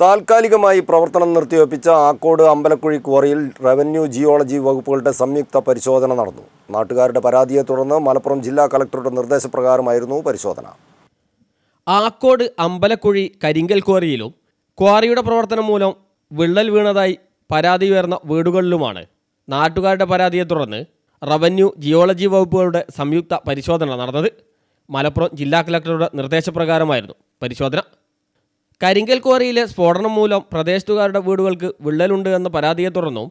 താൽക്കാലികമായി പ്രവർത്തനം നിർത്തിവെപ്പിച്ച ആക്കോട് അമ്പലക്കുഴി ക്വാറിയിൽ റവന്യൂ ജിയോളജി വകുപ്പുകളുടെ സംയുക്ത പരിശോധന നടന്നു. നാട്ടുകാരുടെ പരാതിയെ തുടർന്ന് മലപ്പുറം ജില്ലാ കളക്ടറുടെ നിർദ്ദേശപ്രകാരമായിരുന്നു പരിശോധന. ആക്കോട് അമ്പലക്കുഴി കരിങ്കൽ ക്വാറിയിലും ക്വാറിയുടെ പ്രവർത്തനം മൂലം വിള്ളൽ വീണതായി പരാതി ഉയർന്ന വീടുകളിലുമാണ്. നാട്ടുകാരുടെ പരാതിയെ തുടർന്ന് റവന്യൂ ജിയോളജി വകുപ്പുകളുടെ സംയുക്ത പരിശോധന നടന്നത് മലപ്പുറം ജില്ലാ കളക്ടറുടെ നിർദ്ദേശപ്രകാരമായിരുന്നു. പരിശോധന കരിങ്കൽ ക്വാറിയിലെ സ്ഫോടനം മൂലം പ്രദേശത്തുകാരുടെ വീടുകൾക്ക് വിള്ളലുണ്ട് എന്ന പരാതിയെ തുടർന്നും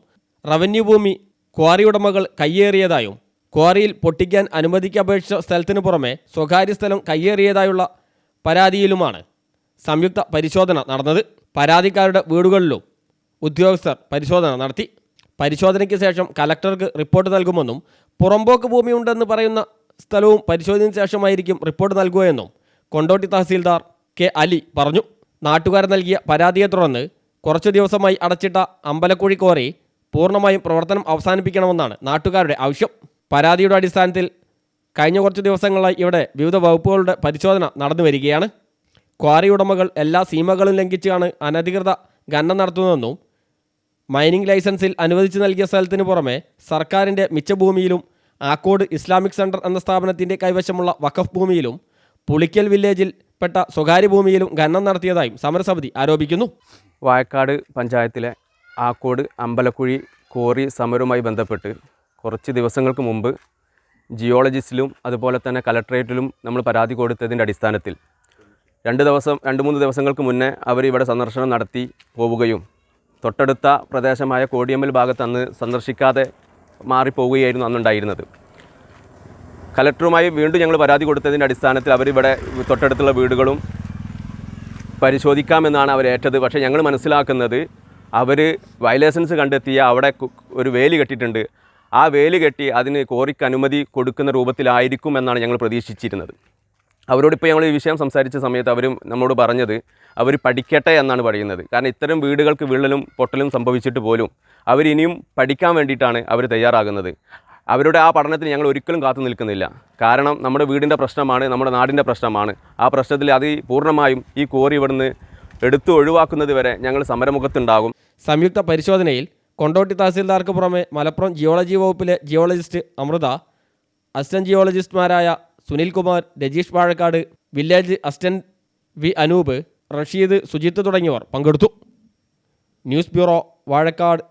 റവന്യൂ ഭൂമി ക്വാറി ഉടമകൾ കയ്യേറിയതായും ക്വാറിയിൽ പൊട്ടിക്കാൻ അനുമതിക്ക് അപേക്ഷിച്ച സ്ഥലത്തിന് പുറമെ സ്വകാര്യ സ്ഥലം കയ്യേറിയതായുള്ള പരാതിയിലുമാണ് സംയുക്ത പരിശോധന നടന്നത്. പരാതിക്കാരുടെ വീടുകളിലും ഉദ്യോഗസ്ഥർ പരിശോധന നടത്തി. പരിശോധനയ്ക്ക് ശേഷം കലക്ടർക്ക് റിപ്പോർട്ട് നൽകുമെന്നും പുറമ്പോക്ക് ഭൂമിയുണ്ടെന്ന് പറയുന്ന സ്ഥലവും പരിശോധനയ്ക്ക് ശേഷമായിരിക്കും റിപ്പോർട്ട് നൽകുകയെന്നും കൊണ്ടോട്ടി തഹസീൽദാർ കെ അലി പറഞ്ഞു. നാട്ടുകാർ നൽകിയ പരാതിയെ തുടർന്ന് കുറച്ചു ദിവസമായി അടച്ചിട്ട അമ്പലക്കുഴി കോറി പൂർണമായും പ്രവർത്തനം അവസാനിപ്പിക്കണമെന്നാണ് നാട്ടുകാരുടെ ആവശ്യം. പരാതിയുടെ അടിസ്ഥാനത്തിൽ കഴിഞ്ഞ കുറച്ച് ദിവസങ്ങളായി ഇവിടെ വിവിധ വകുപ്പുകളുടെ പരിശോധന നടന്നു വരികയാണ്. ക്വാറി ഉടമകൾ എല്ലാ സീമകളും ലംഘിച്ചാണ് അനധികൃത ഖനനം നടത്തുന്നതെന്നും മൈനിങ് ലൈസൻസിൽ അനുവദിച്ചു നൽകിയ സ്ഥലത്തിന് പുറമെ സർക്കാരിന്റെ മിച്ചഭൂമിയിലും ആക്കോട് ഇസ്ലാമിക് സെന്റർ എന്ന സ്ഥാപനത്തിന്റെ കൈവശമുള്ള വഖഫ് ഭൂമിയിലും പുളിക്കൽ വില്ലേജിൽ പെട്ട സ്വകാര്യ ഭൂമിയിലും ഖനനം നടത്തിയതായും സമരസമിതി ആരോപിക്കുന്നു. വായക്കാട് പഞ്ചായത്തിലെ ആക്കോട് അമ്പലക്കുഴി കോറി സമരവുമായി ബന്ധപ്പെട്ട് കുറച്ച് ദിവസങ്ങൾക്ക് മുമ്പ് ജിയോളജിസ്റ്റിലും അതുപോലെ തന്നെ കലക്ട്രേറ്റിലും നമ്മൾ പരാതി കൊടുത്തതിന്റെ അടിസ്ഥാനത്തിൽ രണ്ട് ദിവസം രണ്ട് മൂന്ന് ദിവസങ്ങൾക്ക് മുന്നേ അവർ ഇവിടെ സന്ദർശനം നടത്തി പോവുകയും തൊട്ടടുത്ത പ്രദേശമായ കോടിയമ്മൽ ഭാഗത്ത് അന്ന് സന്ദർശിക്കാതെ മാറിപ്പോവുകയായിരുന്നു അന്നുണ്ടായിരുന്നത്. കലക്ടറുമായി വീണ്ടും ഞങ്ങൾ പരാതി കൊടുത്തതിന്റെ അടിസ്ഥാനത്തിൽ അവരിവിടെ തൊട്ടടുത്തുള്ള വീടുകളും പരിശോധിക്കാമെന്നാണ് അവർ ഏറ്റത്. പക്ഷേ ഞങ്ങൾ മനസ്സിലാക്കുന്നത് അവർ വയലേഷൻസ് കണ്ടെത്തിയ അവിടെ ഒരു വേലി കെട്ടിയിട്ടുണ്ട്. ആ വേലി കെട്ടി അതിന് കോറിക്ക് അനുമതി കൊടുക്കുന്ന രൂപത്തിലായിരിക്കും എന്നാണ് ഞങ്ങൾ പ്രതീക്ഷിച്ചിരുന്നത്. അവരോടിപ്പോൾ ഞങ്ങൾ ഈ വിഷയം സംസാരിച്ച സമയത്ത് അവരും നമ്മോട് പറഞ്ഞത് അവർ പഠിക്കട്ടെ എന്നാണ് പറയുന്നത്. കാരണം ഇത്തരം വീടുകൾക്ക് വിള്ളലും പൊട്ടലും സംഭവിച്ചിട്ട് പോലും അവരിനിയും പഠിക്കാൻ വേണ്ടിയിട്ടാണ് അവർ തയ്യാറാകുന്നത്. അവരുടെ ആ പഠനത്തിന് ഞങ്ങൾ ഒരിക്കലും കാത്തു നിൽക്കുന്നില്ല. കാരണം നമ്മുടെ വീടിന്റെ പ്രശ്നമാണ് നമ്മുടെ നാടിന്റെ പ്രശ്നമാണ്. ആ പ്രശ്നത്തിൽ അത് പൂർണമായും ഈ കോറി ഇവിടുന്ന് എടുത്തു ഒഴിവാക്കുന്നത് വരെ ഞങ്ങൾ സമരമുഖത്തുണ്ടാകും. സംയുക്ത പരിശോധനയിൽ കൊണ്ടോട്ടി തഹസീൽദാർക്ക് പുറമെ മലപ്പുറം ജിയോളജി വകുപ്പിലെ geologist Amritha assistant ജിയോളജിസ്റ്റുമാരായ Sunilkumar Rajeesh Vazhakkad village assistant V Anoop Rasheed Sujith തുടങ്ങിയവർ പങ്കെടുത്തു. News bureau Vazhakkad.